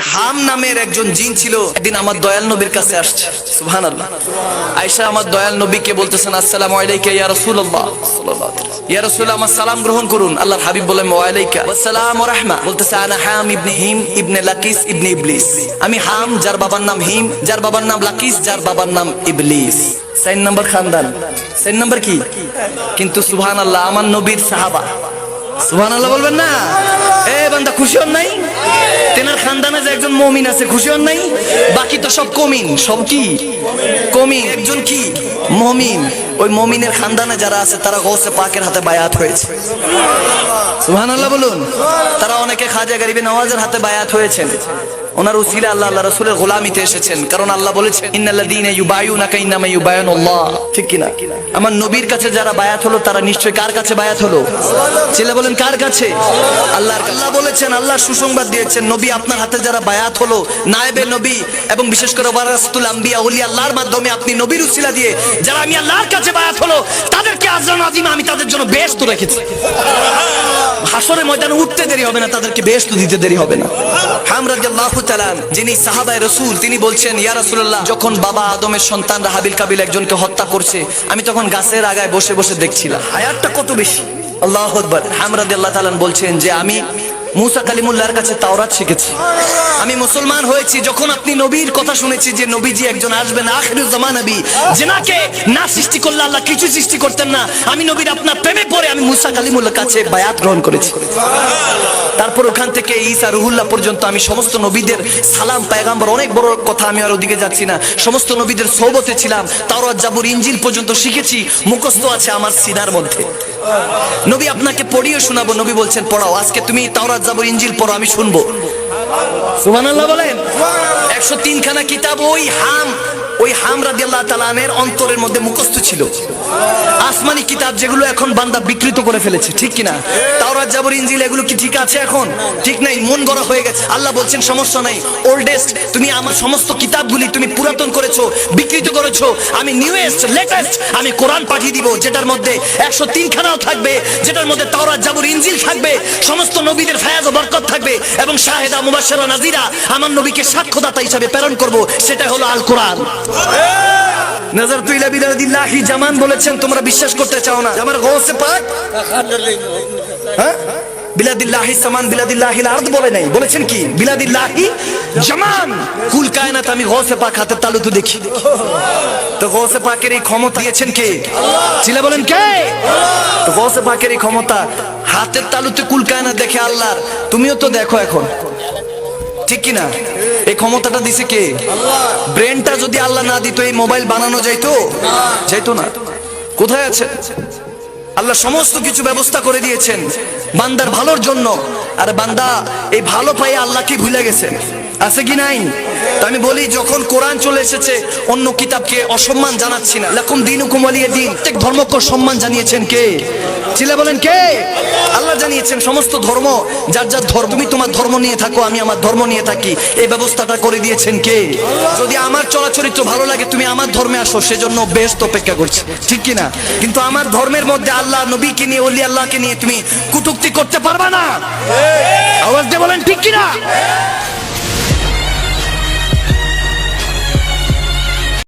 হাম নামের একজন জিন ছিল, একদিন আমার দয়াল নবীর কাছে আসছে। সুবহান আল্লাহ আয়সা আমার দয়াল নবীকে বলতেছেন, আসসালামু আলাইকা ইয়া রাসূলুল্লাহ। ইয়া রাসূল, আমার সালাম গ্রহণ করুন। আল্লাহর হাবিব ওয়া ওয়া রাহমা। বলতেছে, আনা হাম ইবনে হিম ইবনে লাকিস ইবনে ইবলিস। আমি হাম, যার বাবার নাম হিম, যার বাবার নাম লাকিস, যার বাবার নাম ইবলিস। সাইন নাম্বার খানদান। সাইন নাম্বার কি? কিন্তু সুবহানাল্লাহ, আমার নবীর সাহাবা। সুবহান আল্লাহ বলবেন না? এ বান্দা, খুশি হন নাই? মমিন আছে, খুশি হন নাই? বাকি তো সব কমিন। সব কি? কমিন। একজন কি? মমিন। ওই মমিনের খানদানে যারা আছে, তারা গোসে পাকের হাতে বায়াত হয়েছে। সুবহানাল্লাহ বলুন। তারা অনেকে খাজা গরিবে নওয়াজের হাতে বায়াত হয়েছেন। ওনার উসিলা আল্লাহ আল্লাহ রসুলের গোলামিতে এসেছেন। কারণ আল্লাহ বলেছেন ইন্নাল্লাযীনা ইউবায়ুনাকা ইন্নামা ইউবায়ুনাল্লাহ। ঠিক কিনা? আমার নবীর কাছে যারা বায়াত হলো তারা নিশ্চয়ই কার কাছে বায়াত হলো? ছেলে বলেন কার কাছে? আল্লাহর আল্লাহ বলেছেন আল্লাহ সুসংবাদ দিয়েছেন নবী আপনার হাতে যারা বায়াত হলো নায়েবে নবী এবং বিশেষ করে ওয়ারাসাতুল আম্বিয়া ওলি আল্লাহর মাধ্যমে আপনি নবীর উসিলা দিয়ে যারা আমি আল্লাহর কাছে বায়াত হলো তাদেরকে আজরান আজিমা আমি তাদের জন্য বেশ তো রেখেছি। হাসরের ময়দানে উঠতে দেরি হবে না তাদেরকে বেশ তো দিতে দেরি হবে না। যিনি রসুল তিনি বলছেন ইয়া যখন বাবা আদমের সন্তানরা হাবিল কাবিল একজনকে হত্যা করছে আমি তখন গাছের আগায় বসে বসে দেখছিলাম। আল্লাহ কত বেশি? আল্লাহু আকবার। হাম রাদিয়াল্লাহু বলছেন যে আমি মুসা কালিমুল্লাহর কাছে তাওরাত শিখেছি। আমি মুসলমান হয়েছি যখন আপনি নবীর কথা শুনেছি যে নবীজি একজন আসবেন, আখিরুজ জামান নবী যেনাকে না সৃষ্টি করলে আল্লাহ কিছু সৃষ্টি করতেন না। আমি নবীর আপনার প্রেমে পড়ে আমি মুসা কালিমুল্লাহর কাছে বায়াত গ্রহণ করেছি। তারপর ওখান থেকে ঈসা রুহুল্লাহ পর্যন্ত আমি সমস্ত নবীদের সালাম, পায়গাম্বর, অনেক বড় কথা আমি আর ওদিকে যাচ্ছি না। সমস্ত নবীদের সৌবতে ছিলাম। তাওরাত জাবুর ইঞ্জিল পর্যন্ত শিখেছি। মুখস্থ আছে আমার সিনার মধ্যে। নবী আপনাকে পড়িয়ে শোনাবো। নবী বলছেন, পড়াও, আজকে তুমি তাওরাত জাবুর ইঞ্জিল পড়ো আমি শুনব। সুবহানাল্লাহ বলেন। একশো তিনখানা কিতাব ওই হাম ওই হাম রাদিয়াল্লাহু তাআলার অন্তরের মধ্যে মুখস্থ ছিল। আসমানি কিতাব যেগুলো এখন বান্দা বিকৃত করে ফেলেছে, ঠিক কিনা? তাওরাত, জাবর, ইনজিল, এগুলো কি ঠিক আছে এখন? ঠিক নাই, মন গড়া হয়ে গেছে। আল্লাহ বলছেন, সমস্যা নাই। ওল্ডেস্ট তুমি আমার সমস্ত কিতাবগুলি তুমি পুরাতন করেছ, বিকৃত করেছ। আমি নিউয়েস্ট লেটেস্ট আমি কোরআন পাঠিয়ে দিব, যেটার মধ্যে একশো তিনখানাও থাকবে, যেটার মধ্যে তাওরাত, জাবর ইঞ্জিল থাকবে, সমস্ত নবীদের ফায়াজ ও বরকত থাকবে এবং শাহেদা, মুবাশশিরা, নাজিরা, আমার নবীকে সাক্ষ্যদাতা হিসাবে প্রেরণ করব সেটা হলো আল কোরআন নজর তুইলা বিলাদিল্লাহি জামান বলেছেন, তোমরা বিশ্বাস করতে চাও না। আমার গৌসে পাক হ্যাঁ? বিলাদিল্লাহি, সামান বলে নাই। বলেছেন কি? বিলাদিল্লাহি, জামান! কুল কায়নাত, আমি গৌসে পাক হাতের তালুতে দেখি। তো গৌসে পাকের এই ক্ষমতা দিয়েছেন কে? ছিল বলেন কে? তো গৌসে পাকের এই ক্ষমতা, হাতের তালুতে কুল কায়নাত দেখে আল্লাহর। তুমিও তো দেখো এখন। ঠিক কিনা? এই ক্ষমতাটা দিছে কে? ব্রেনটা যদি আল্লাহ না দিত, এই মোবাইল বানানো যাইতো? যাইতো না। কোথায় আছে? আল্লাহ সমস্ত কিছু ব্যবস্থা করে দিয়েছেন। বান্দার ভালোর জন্য। আর বান্দা, এই ভালো পাই আল্লাহ কি ভুলে গেছে? আছে কি নাই? আমি বলি, যখন কোরআন চলে এসেছে, অন্য কিতাবকে অসম্মান জানাচ্ছি না। লাকুম দিন কুমালিয়ে দিন প্রত্যেক ধর্মকে সম্মান জানিয়েছেন কে? ছিলে বলেন কে? আল্লাহ জানিয়েছেন সমস্ত ধর্ম, যার যার ধর্ম, তুমি তোমার ধর্ম নিয়ে থাকো, আমি আমার ধর্ম নিয়ে থাকি। এই ব্যবস্থাটা করে দিয়েছেন কে? যদি আমার চলাচরিত্র ভালো লাগে, তুমি আমার ধর্মে আসো, সেজন্য বেশ অপেক্ষা করছি। ঠিক কি না? কিন্তু আমার ধর্মের মধ্যে আল্লাহ, নবীকে নিয়ে অলি আল্লাহকে নিয়ে তুমি কুটুক্তি করতে পারবা না। আওয়াজ দিয়ে বলেন, ঠিক কি না?